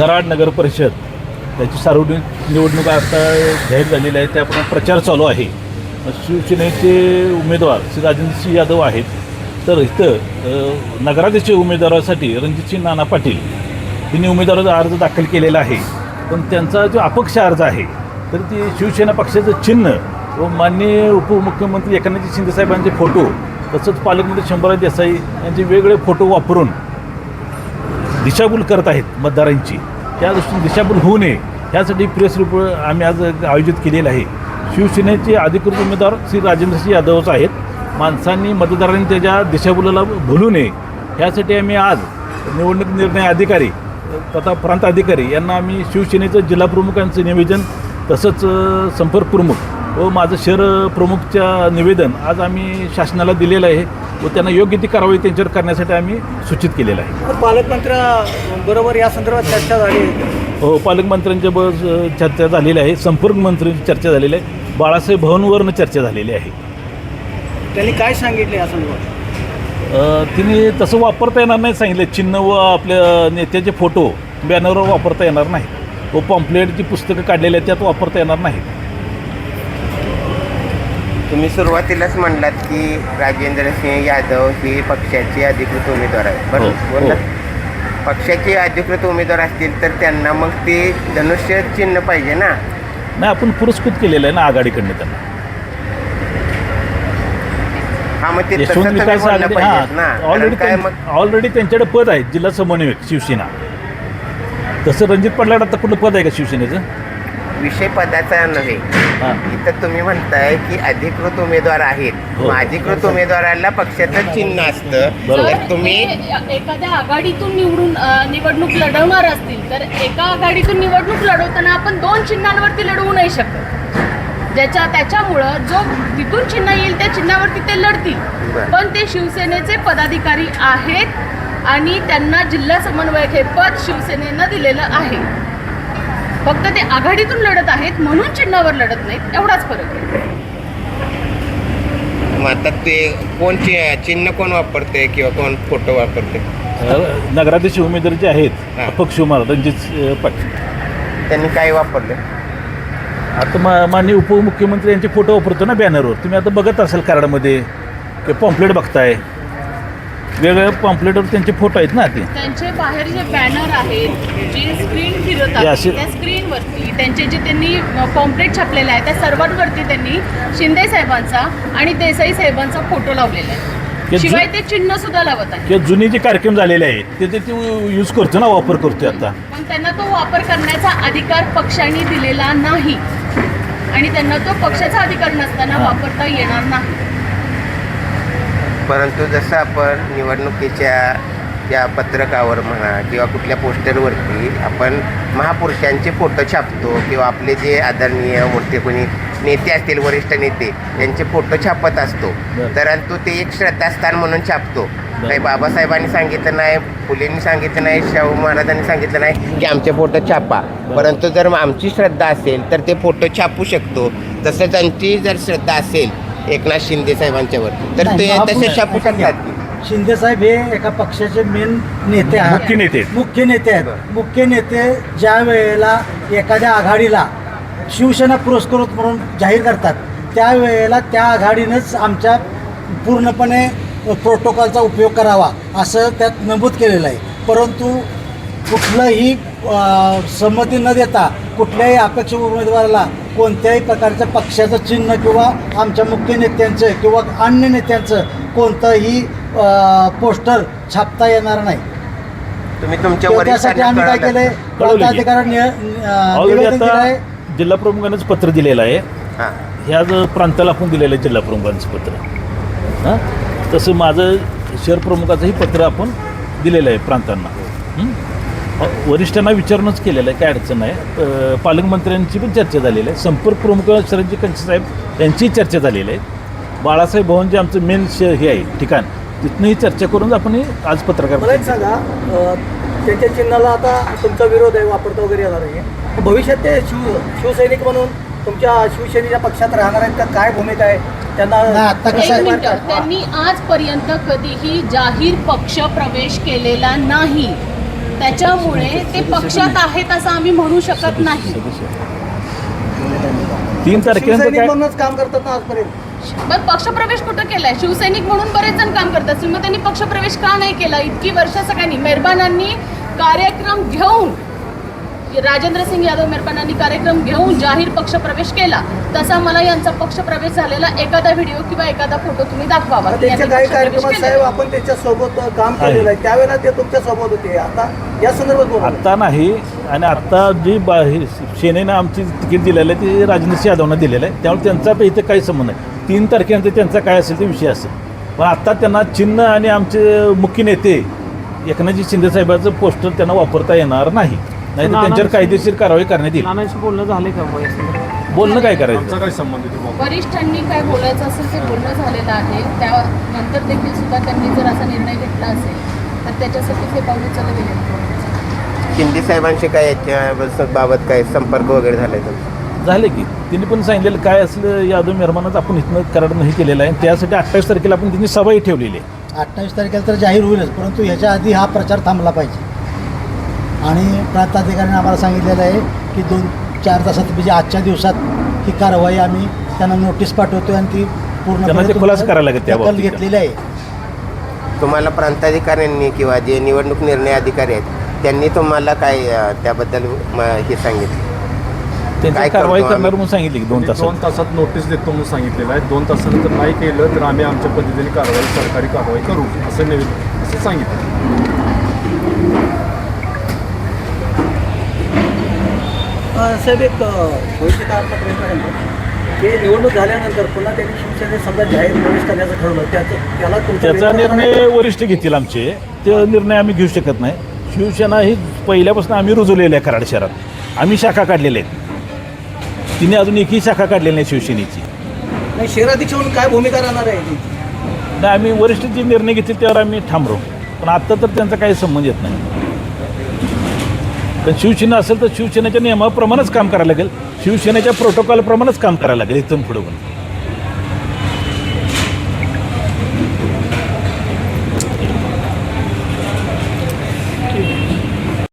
कराड नगर परिषद त्याची सार्वजनिक निवडणूक आता जाहीर झालेली आहे त्याप्रमाणे प्रचार चालू आहे. शिवसेनेचे उमेदवार श्री राजेंद्र सिंह यादव आहेत. तर इथं नगराध्यक्ष उमेदवारासाठी रणजितसिंह नाना पाटील यांनी उमेदवाराचा अर्ज दाखल केलेला आहे. पण त्यांचा जो अपक्ष अर्ज आहे तर ती शिवसेना पक्षाचं चिन्ह व माननीय उपमुख्यमंत्री एकनाथजी शिंदे साहेबांचे फोटो तसंच पालकमंत्री शंभराज देसाई यांचे वेगवेगळे फोटो वापरून दिशाभूल करत आहेत मतदारांची. त्या दृष्टीने दिशाभूल होऊ नये. यासाठी प्रेस रूप आम्ही आज आयोजित केलेलं आहे. शिवसेनेचे अधिकृत उमेदवार श्री राजेंद्रसिंह यादवच आहेत. माणसांनी मतदारांनी त्याच्या दिशाभूलाला भुलू नये. यासाठी आम्ही आज निवडणूक निर्णय अधिकारी तथा प्रांत अधिकारी यांना आम्ही शिवसेनेचं जिल्हाप्रमुखांचं निवेदन तसंच संपर्क प्रमुख व माझं शहर प्रमुखच्या निवेदन आज आम्ही शासनाला दिलेलं आहे. व त्यांना योग्य ती कारवाई त्यांच्यावर करण्यासाठी आम्ही सूचित केलेलं आहे. पालकमंत्र्या बरोबर या संदर्भात चर्चा झाली हो पालकमंत्र्यांच्या अ, चर्चा झालेली आहे. संपर्क मंत्र्यांची चर्चा झालेली आहे. बाळासाहेब भवनवरनं चर्चा झालेली आहे. त्यांनी काय सांगितले या संदर्भात? तिने तसं वापरता येणार नाही सांगितलं. चिन्ह व आपल्या नेत्याचे फोटो बॅनरवर वापरता येणार नाही. व पॉम्प्लेट जी पुस्तकं काढलेली आहेत त्यात वापरता येणार नाही. तुम्ही सुरुवातीलाच म्हणलात की राजेंद्र सिंह यादव हे पक्षाचे अधिकृत उमेदवार आहेत. हो, बरोबर बोललात? पक्षाचे अधिकृत उमेदवार असतील तर त्यांना मग ते धनुष्य चिन्ह पाहिजे ना? नाही आपण पुरस्कृत केलेलं आहे ना आघाडीकडनं त्यांना. हा मग ते तसं यशवंत तुम्ही विकास बोललं आघाडी पाहिजेत ना. हां कारण ऑलरेडी काय मग? ऑलरेडी त्यांच्याकडे पद आहे जिल्हा समन्वयक शिवसेना. तसं रणजित पडलाड आता कुठलं पद आहे का शिवसेनेचं? विषय पदाचा नव्हे. हां. इथं तुम्ही म्हणताय की अधिकृत उमेदवार आहेत. हो. मग अधिकृत उमेदवाराला पक्षाचं चिन्ह असतं. बरोबर. तर तुम्ही एखाद्या आघाडीतून निवडून अ, निवडणूक लढवणार असतील तर एका आघाडीतून निवडणूक लढवताना आपण दोन चिन्हांवरती लढवू नाही शकत. ज्याच्या त्याच्यामुळं जो तिथून चिन्ह येईल त्या चिन्हावरती ते लढतील. बरं. पण ते शिवसेनेचे पदाधिकारी आहेत आणि त्यांना जिल्हा समन्वयक हे पद शिवसेनेनं दिलेलं आहे. फक्त ते आघाडीतून लढत आहेत म्हणून चिन्हावर लढत नाहीत एवढाच फरक आहे. मग आता ते कोण चि- चिन्ह कोण वापरते किंवा कोण फोटो वापरते? अ, नगराध्यक्ष उमेदवार जे आहेत हां. अपक्ष उमेदवार रणजित अ, पाटील त्यांनी काय वापरलं? आता मा माननीय उपमुख्यमंत्री यांचे फोटो वापरतो ना बॅनरवर तुम्ही आता बघत असाल कार्डमध्ये किंवा पॉम्प्लेट बघताय. वेगवेगळ्या पॉम्प्लेटवर त्यांचे फोटो आहेत ना ते. त्यांचे बाहेर जे बॅनर आहेत जे स्क्रीन फिरत हे असे- त्या स्क्रीनवरती त्यांचे जे त्यांनी पॉम्प्लेट छापलेले आहे त्या सर्वांवरती त्यांनी शिंदे साहेबांचा आणि देसाई साहेबांचा फोटो लावलेला हे आहे जु- शिवाय ते चिन्ह सुद्धा लावत आहे किंवा जुने जे कार्यक्रम झालेले आहेत ते ते ते यूज करतो ना वापर करतोय आता. पण त्यांना तो वापर करण्याचा अधिकार पक्षाने दिलेला नाही. आणि त्यांना तो पक्षाचा अधिकार नसताना हां. वापरता येणार नाही. परंतु जसं आपण निवडणुकीच्या त्या पत्रकावर म्हणा किंवा कुठल्या पोस्टरवरती आपण महापुरुषांचे फोटो छापतो किंवा आपले जे आदरणीय मोठे कोणी नेते असतील वरिष्ठ नेते त्यांचे फोटो छापत असतो. परंतु ते एक श्रद्धास्थान म्हणून छापतो. काही बाबासाहेबांनी सांगितलं नाही फुलेंनी सांगितलं नाही शाहू महाराजांनी सांगितलं नाही की आमचे फोटो छापा. परंतु जर आमची श्रद्धा असेल तर ते फोटो छापू शकतो. तसं त्यांची जर श्रद्धा असेल एकनाथ शिंदे साहेबांच्यावर. तर ते तसे छापू शकतात शिंदे साहेब हे एका पक्षाचे मेन नेते आहेत. मुख्य नेते आहेत. मुख्य नेते आहेत. बरं. मुख्य नेते ज्या वेळेला एखाद्या आघाडीला शिवसेना पुरस्कृत म्हणून जाहीर करतात त्यावेळेला त्या आघाडीनंच आमच्या पूर्णपणे प्रोटोकॉलचा उपयोग करावा असं त्यात नमूद केलेलं आहे. परंतु कुठलंही अ, संमती न देता कुठल्याही अपेक्षित उमेदवाराला कोणत्याही प्रकारच्या पक्षाचं चिन्ह किंवा आमच्या मुख्य नेत्यांचं किंवा अन्य नेत्यांचं कोणतंही पोस्टर छापता येणार नाही. तुम्ही तुमच्या तर त्यासाठी आम्ही काय केलंय? कळवलं की. प्रांताधिकाऱ्यांनी अ, ऑलरेडी निवेदन दिलं आता आहे जिल्हा प्रमुखांनाच पत्र दिलेलं आहे. हां. ह्या जो प्रांताला आपण दिलेलं आहे जिल्हा प्रमुखांचं पत्र. हां? तसं माझं शहर प्रमुखाचंही पत्र आपण दिलेलं आहे प्रांतांना. हं? वरिष्ठांना विचारूनच केलेलं आहे काय अडचण नाही. अ, पालकमंत्र्यांची पण चर्चा झालेली आहे. संपर्क प्रमुख शरदजी कंचे साहेब यांचीही चर्चा झालेली आहे. बाळासाहेब भवन जे आमचं मेन श हे आहे ठिकाण. तिथनंही चर्चा करून आपण आज पत्रकार मला एक सांगा त्यांच्या चिन्हाला आता तुमचा विरोध आहे वापरता वगैरे येणार आहे भविष्यात ते शिव शिवसैनिक म्हणून तुमच्या शिवसेनेच्या पक्षात राहणार आहेत का? काय भूमिका आहे? त्यांना नाही, आता कसं आहे त्यांनी आजपर्यंत कधीही जाहीर पक्ष प्रवेश केलेला नाही. त्याच्यामुळे ते पक्षात आहेत असं आम्ही म्हणू शकत नाही. तीन तारखेनंतर म्हणूनच काम करतात ना आजपर्यंत. मग पक्षप्रवेश कुठं केलाय? शिवसैनिक म्हणून बरेच जण काम करत असतील मग त्यांनी पक्षप्रवेश का नाही केला? इतकी वर्ष सगळ्यांनी मेहरबानांनी कार्यक्रम घेऊन राजेंद्र सिंग यादव मेहरबानांनी कार्यक्रम घेऊन जाहीर पक्षप्रवेश केला तसा मला यांचा पक्षप्रवेश झालेला एखादा व्हिडिओ किंवा एखादा फोटो तुम्ही दाखवावा. आता त्यांच्या काही कार्यक्रमात साहेब. आपण त्याच्या सोबत काम केलेलं आहे. त्यावेळेला ते तुमच्यासोबत होते. आता या संदर्भात बोला. आत्ता नाही. आणि आत्ता जी बा हे सेनेनं आमची तिकीट दिलेलं आहे ते राजनाथ यादवनं दिलेलं आहे. त्यामुळे त्यांचा पण इथे काही संबंध नाही. तीन तारखेनंतर त्यांचा काय असेल ते विषय असेल. पण आत्ता त्यांना चिन्ह आणि आमचे मुख्य नेते एकनाथजी शिंदे साहेबाचं पोस्टर त्यांना वापरता येणार नाही. नाही तर त्यांच्यावर कायदेशीर कारवाई करण्यात येईल. नानाशी बोलणं झाले का बुवा? बोलणं काय करायचं? आमचा काय संबंध आहे तो वरिष्ठांनी काय बोलायचं असेल ते बोलणं झालेलं आहे. त्यानंतर देखील सुद्धा त्यांनी जर असा निर्णय घेतला असेल तर त्याच्यासाठी ते पाऊल उचललं गेले शिंदे साहेबांशी काय याच्या बाबत काय संपर्क वगैरे झालाय तुमचा? झाले की. त्यांनी पण सांगितलेलं काय असलं यादव मेहरमानाच आपण इथनं करार नाही केलेला आहे. त्यासाठी अठ्ठावीस तारखेला आपण त्यांनी सभाही ठेवलेली आहे. अठ्ठावीस तारखेला तर जाहीर होईलच परंतु ह्याच्या आधी हा प्रचार थांबला पाहिजे. आणि प्रांताधिकाऱ्यांनी आम्हाला सांगितलेलं आहे की दोन चार तासात म्हणजे आजच्या दिवसात ही कारवाई आम्ही त्यांना नोटीस पाठवतो आणि ती ते खुलासा करायला दखल. घेतलेली आहे. तुम्हाला प्रांताधिकाऱ्यांनी किंवा जे निवडणूक निर्णय अधिकारी आहेत त्यांनी तुम्हाला काय त्याबद्दल म, हे सांगितलं? त्यांची काय कारवाई करणार? म्हणून सांगितली की दोन त्यांनी दोन तासात. तासात नोटीस देतो म्हणून सांगितलेलं आहे. दोन तासानंतर नाही केलं तर आम्ही आमच्या पद्धतीने कारवाई सरकारी कारवाई करू असं नवीन असं सांगितलं. साहेब एक अं, भविष्य काळातला प्रयत्न आहे. ते निवडणूक झाल्यानंतर पुन्हा त्यांनी शिवसेनेत समजा जाहीर प्रवेश करण्याचं ठरवलं त्याचं त्याला त्याचा निर्णय वरिष्ठ घेतील आमचे. ते निर्णय आम्ही घेऊ शकत नाही. शिवसेना ही पहिल्यापासून आम्ही रुजवलेली आहे कराड शहरात. आम्ही शाखा काढलेल्या आहेत. तिने अजून एकही शाखा काढलेली नाही शिवसेनेची. नाही शहराध्यक्ष म्हणून काय भूमिका राहणार आहे? नाही आम्ही वरिष्ठ जे निर्णय घेतील त्यावर आम्ही राहू पण आत्ता तर त्यांचा काही संबंध येत नाही. कारण शिवसेना असेल तर शिवसेनेच्या नियमाप्रमाणेच काम करायला लागेल. शिवसेनेच्या प्रोटोकॉलप्रमाणेच काम करायला लागेल. इथून पुढे पण.